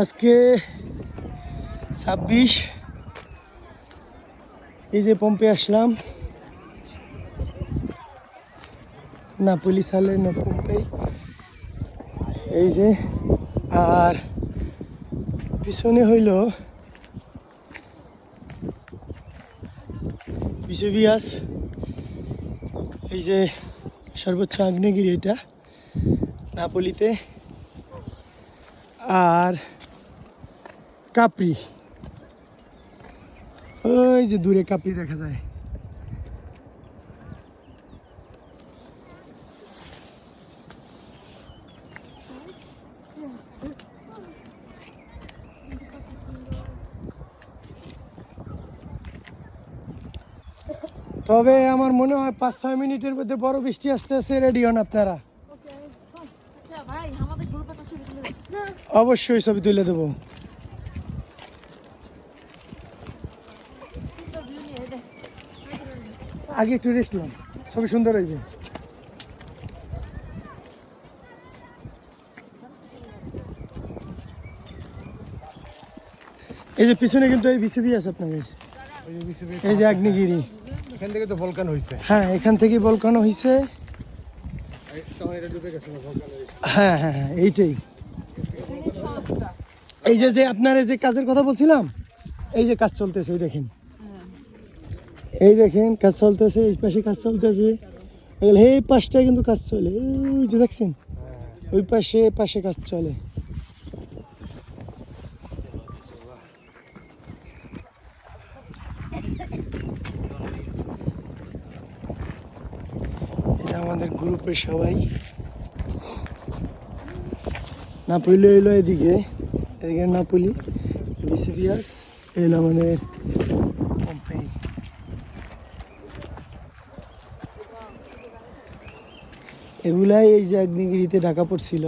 আজকে ছাব্বিশ। এই যে পম্পে আসলাম। না পুলিশ হালের না পম্পে এই। যে, আর পিছনে হইল বিসবিয়াস এই যে সর্বোচ্চ আগ্নেয়গিরি এটা, নাপলিতে। আর কাপড়ি ওই যে দূরে কাপড়ি দেখা যায়। তবে আমার মনে হয় পাঁচ ছয় মিনিটের মধ্যে বড় বৃষ্টি আসতে আসতে রেডি হন আপনারা। আচ্ছা। অবশ্যই ছবি তুলে দেবো সুন্দর view নিয়ে, এই দেখ। আগে একটু রেস্ট নিলাম ছবি সুন্দর হইবে। এই যে পিছনে কিন্তু এই বিসিবি আছে আপনাদের। এই যে আগ্নেয়গিরি। এখান থেকে তো ভলকান হয়েছে হ্যাঁ এখান গেছে ভলকান হয়েছে হ্যাঁ হ্যাঁ হ্যাঁ এইটাই। এই যে যে আপনার এই যে কাজের কথা বলছিলাম এই যে কাজ চলতেছে এই দেখেন। এই দেখেন, কাজ চলতেছে, এই পাশে কাজ চলতেছে। এই পাশটায় কিন্তু কাজ চলে। এই যে দেখছেন, ওই পাশে পাশে কাজ চলে। এটা আমাদের গ্রুপের সবাই। নাপলি এলো এদিকে। এদিকে নাপলি বিসিবিয়াস এলো আমাদের এগুলাই এই যে অগ্নিগিরিতে ঢাকা পড়ছিল।